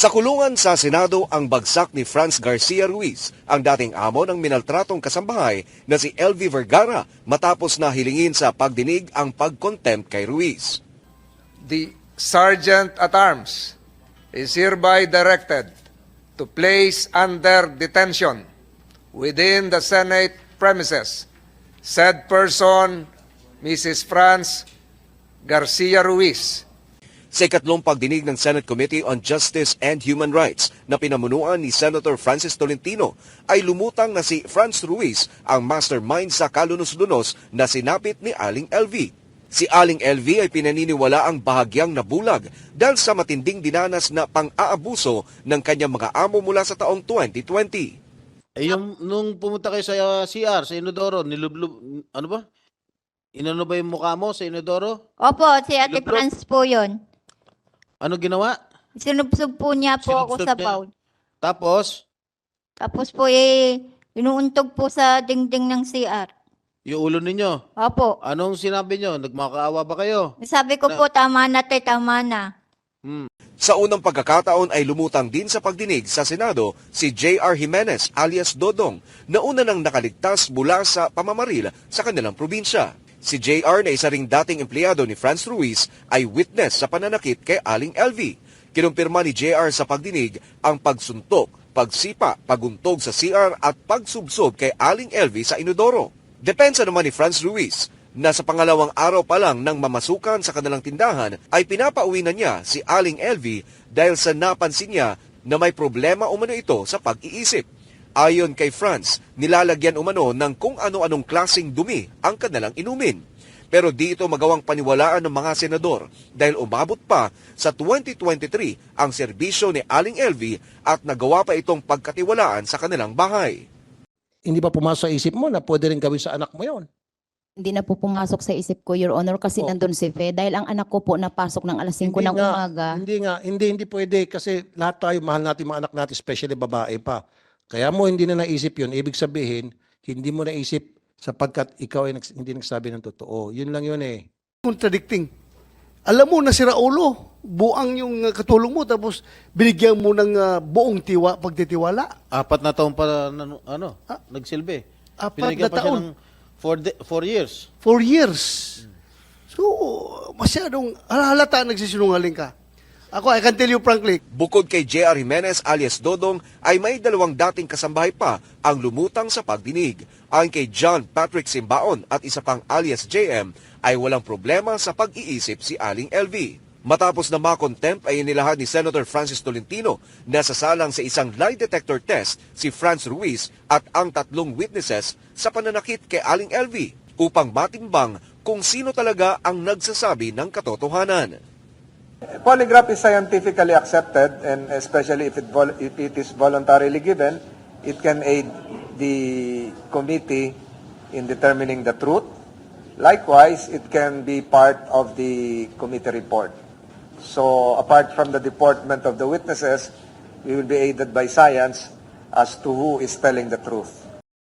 Sa kulungan sa Senado ang bagsak ni Franz Garcia Ruiz, ang dating amo ng minaltratong kasambahay na si LV Vergara matapos na hilingin sa pagdinig ang pagkontempt kay Ruiz. the Sergeant at Arms is hereby directed to place under detention within the Senate premises said person, Mrs. Franz Garcia Ruiz, Sa ikatlong pagdinig ng Senate Committee on Justice and Human Rights na pinamunuan ni Senator Francis Tolentino ay lumutang na si Franz Ruiz ang mastermind sa kalunos-lunos na sinapit ni Aling LV. Si Aling LV ay pinaniniwala ang bahagyang nabulag dahil sa matinding dinanas na pang-aabuso ng kanyang mga amo mula sa taong 2020. Eh, yung, nung pumunta kayo sa uh, CR, sa Inodoro, nilublub, ano ba? Inano ba yung mukha mo sa Inodoro? Opo, si Ate. Franz po yun. Ano ginawa? Sinubsob po niya po ako Sinubsob sa niya? bowl. Tapos, Tapos po eh, inuuntog po sa dingding ng CR. yung ulo ninyo. Opo. Anong sinabi nyo? Nagmakaawa ba kayo? Sabi ko po, tama na te, tama na. Hmm. Sa unang pagkakataon ay lumutang din sa pagdinig sa Senado si J.R. Jimenez alias Dodong na una nang nakaligtas mula sa pamamaril sa kanilang probinsya. Si J.R. na isa ring dating empleyado ni Franz Ruiz ay witness sa pananakit kay Aling LV. Kinumpirma ni J.R. sa pagdinig ang pagsuntok, pagsipa, paguntog sa CR at pagsubsob kay Aling LV sa Inodoro. Depensa naman ni Franz Ruiz na sa pangalawang araw pa lang ng mamasukan sa kanilang tindahan ay pinapauwi na niya si Aling LV dahil sa napansin niya na may problema umano ito sa pag-iisip. Ayon kay Franz, nilalagyan umano ng kung ano-anong klasing dumi ang kanilang inumin. Pero di ito magawang paniwalaan ng mga senador dahil umabot pa sa 2023 ang serbisyo ni Aling LV at nagawa pa itong pagkatiwalaan sa kanilang bahay. hindi ba pumasok sa isip mo na pwede rin gawin sa anak mo yon? Hindi na po pumasok sa isip ko, Your Honor, kasi Oh. nandun si Fe. Dahil ang anak ko po napasok ng alas 5 Hindi ng nga, umaga. Hindi nga, hindi, hindi pwede kasi lahat tayo, mahal natin mga anak natin, especially babae pa. Kaya mo hindi na naisip yun. Ibig sabihin, hindi mo naisip sapagkat ikaw ay nags- hindi nagsabi ng totoo. Yun lang yun eh. contradicting. Alam mo na si Raulo, buang yung uh, katulong mo tapos binigyan mo ng uh, buong tiwa, pagtitiwala. Apat na taon pa na, ano, Ah, nagsilbi. apat Pinigyan na pa siya taon. ng four, de- four years. For years. So, masyadong halata nagsisinungaling ka. Ako, I can tell you frankly, Bukod kay J.R. Jimenez alias Dodong ay may dalawang dating kasambahay pa ang lumutang sa pagdinig. Ayon kay John Patrick Simbaon at isa pang alias JM ay walang problema sa pag-iisip si Aling LV. Matapos na makontempt ay inilahad ni Senator Francis Tolentino na sasalang sa isang lie detector test si Franz Ruiz at ang tatlong witnesses sa pananakit kay Aling LV upang matimbang kung sino talaga ang nagsasabi ng katotohanan. Polygraph is scientifically accepted, and especially if it, if it is voluntarily given, it can aid the committee in determining the truth. Likewise, it can be part of the committee report. So, apart from the deportment of the witnesses, we will be aided by science as to who is telling the truth.